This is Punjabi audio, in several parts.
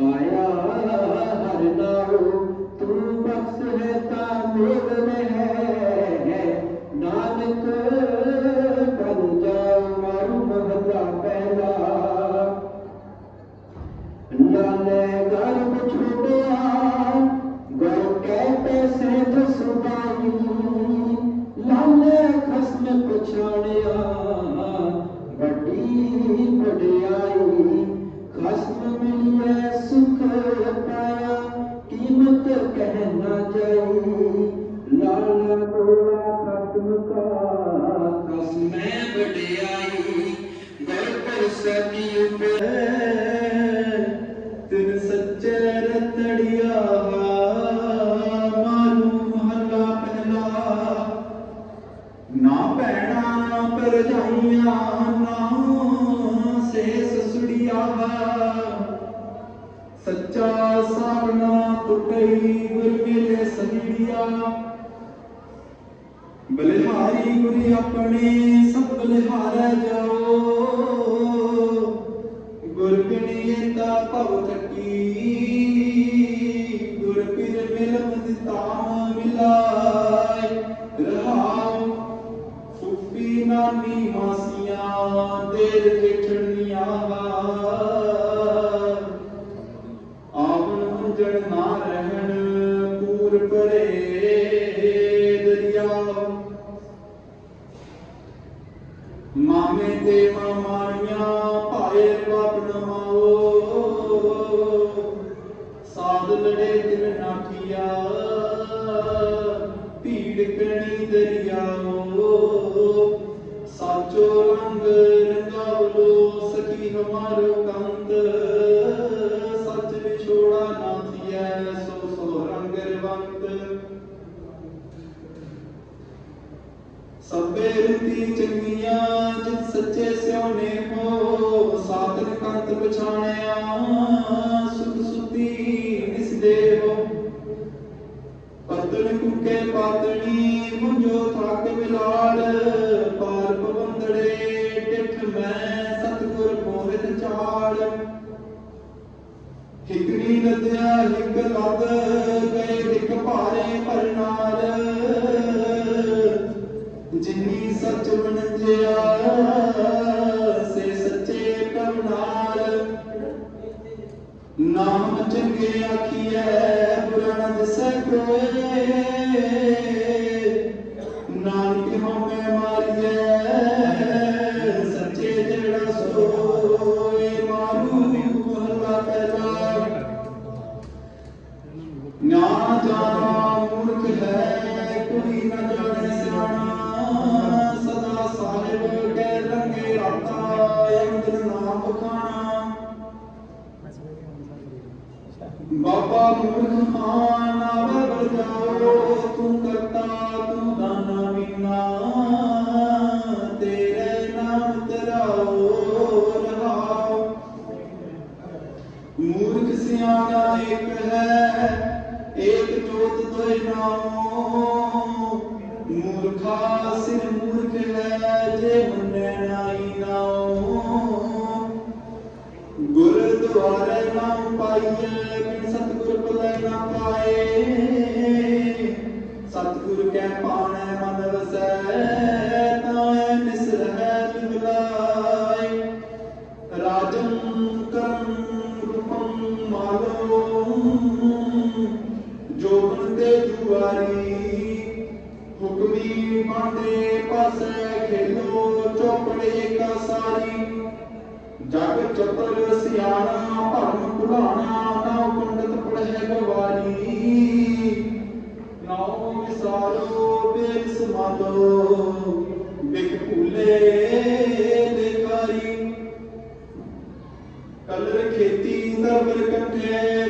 ਪਾਇਆ ਹਰ ਨਾਉ, ਤੂੰ ਬਖਸ਼ ਹੈ ਤਾਂ ਮੇਲ ਹੈ ਨਾਨਕ ਬਨ ਜਾਉ, ਮਾਰੂ ਮਹਲਾ ਪਹਿਲਾ। ਨਾਲੇ ਗਰਬ ਛੋੜਿਆ ਗਰ ਕੈ ਪੈਸੇ ਦਸਵਾਈ ਲਾਲੇ ਖਸਮ ਪਛਾਣਿਆ, ਵੱਡੀ ਵਡਿਆਈ ਕੀਮਤ ਕਹਿ ਨਾ ਜਾਈ ਲਾਲਾ ਕੋਲਾ ਖਸਮ ਕਾ ਖਸਮੈ ਵਡਿਆਈ ਗਰ ਪਰ ਸਤੀ ਤਿਨ ਸੱਚੇ ਰਤੜਿਆ ਮਾਰੂ ਮਹੱਲਾ ਪਹਿਲਾ। ਨਾ ਭੈਣਾ ਪਰਜਾਈਆਂ ਨਾ ਸੇ ਸਸੁੜੀਆ ਸੱਚਾ ਸਾਵਣਾ ਟੁੱਟਈ ਗੁਰ ਮਿਲੇ ਸਹੀੜੀਆ ਬਲਿਹਾਰੀ ਗੁਰੀ ਆਪਣੇ ਸਭ ਬਲਿਹਾਰੈ ਜਾਓ ਮਾਮੇ ਤੇ ਮਾਮਾਈਆਂ ਭਾਏ ਬਾਪਨ ਮਾਓ ਸਾਧ ਲੜੇ ਦਿਲ ਨਾਠੀਆ ਭੀੜ ਕਣੀ ਦਰਿਆਓ ਸਾਚੋ ਰੰਗ ਰੰਗਾਵਲੋ ਸਖੀ ਹਮਾਰੋ ਕੰਤ। ਸੱਚ ਵਿਛੋੜਾ ਨਾ ਥੀਐ, ਸੋ ਸੋ ਰੰਗ ਰਵੰਤ। ਸਭੇ ਰੁਤੀ ਚੰਗੀਆਂ ਜਿਤ ਸੱਚੇ ਸਿਉਨੇ ਹੋ ਸਾਧਨ ਕੰਤ ਪਛਾਣਿਆ, ਸੁਖ ਸੁਤੀ ਨਿਸ ਦੇਵ। ਪਤਨ ਕੁਕੇ ਪਾਤਣੀ, ਮੁੰਜੋ ਥਾਕ ਮਿਲਾੜ ਪਾਰ ਪਵੰਦੜੇ ਟਿਠ ਮੈਂ ਸਤਗੁਰ ਮੋਹਿਤ ਚਾੜ। ਹਿਕਣੀ ਨਦਿਆ ਹਿਕ ਲੱਗ ਗਏ ਹਿਕ ਭਾਰੇ ਪਰਨਾਰ ਜਿਨੀ ਸੱਚ ਵਣਜਿਆ ਨਾਮ ਚੰਗੇ ਆਖੀਐ ਬੁਰਾ ਨ ਦਿਸੈ ਕੋਏ ਬਾਬਾ ਮੂਰਖ ਹਾਂ ਨਾ ਜਾਓ ਤੂੰ ਕਰਤਾ, ਤੂੰ ਦਾਨਾ ਮੀਨਾ। ਤੇਰੇ ਨਾਮ ਤਰਾਓ ਰਹਾਓ। ਮੂਰਖ ਸਿਆਣਾ ਇੱਕ ਹੈ, ਏਕ ਜੋਤ ਦੋਇ ਨਾਮੋ ਮੂਰਖਾ ਸਿਰ ਮੂਰਖ ਹੈ, ਜੇ ਮੰਨੈ ਨਾਈ ਨਾਉ। ਗੁਰ ਨਾਮ ਪਾਈਏ ਨਾ ਪਾਏ ਸਤਿਗੁਰ ਕੈ ਪਾਣੈ ਮਨ ਵਸੈ ਤਾਏ ਨਿਸ ਰਹਿ ਲਿਵਲਾਏ ਰਾਜੰ ਕਰਮ ਰੂਪੰ ਮਾਲੋ, ਜੋਗਨ ਤੇ ਜੁਆਰੀ, ਹੁਕਮੀ ਬਾਂਦੇ ਪਾਸੇ ਖੇਲੋ ਚੋਪੜੇ ਕਾ ਸਾਰੀ। ਜਗ ਚਤੁਰ ਸਿਆਣਾ, ਭਰਮ ਭੁਲਾਣਾ ਪੜਹਿ ਨਾਉ ਵਿਸਾਰੋ ਬੇਦ ਸਮਾਦੋ ਬਿਕ ਭੂਲੇ ਲੇਕਾਰੀ ਕਲਰ ਖੇਤੀ ਦਰਬਰ ਕੰਠੇ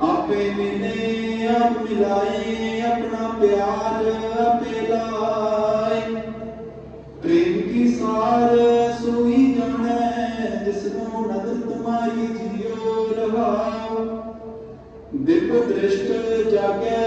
ਆਪੇ ਮਿਲੇ ਆਪ ਮਿਲਾਏ, ਆਪਣਾ ਪਿਆਰ ਆਪੇ ਲਾਏ। ਪ੍ਰੇਮ ਕੀ ਸਾਰ ਸੋਈ ਜਾਣੈ, ਜਿਸ ਨੂੰ ਨਦਰ ਤੁਮਾਰੀ ਜੀਓ ਰਹਾਉ ਦਿਵ ਦ੍ਰਿਸ਼ਟ ਜਾਗੈ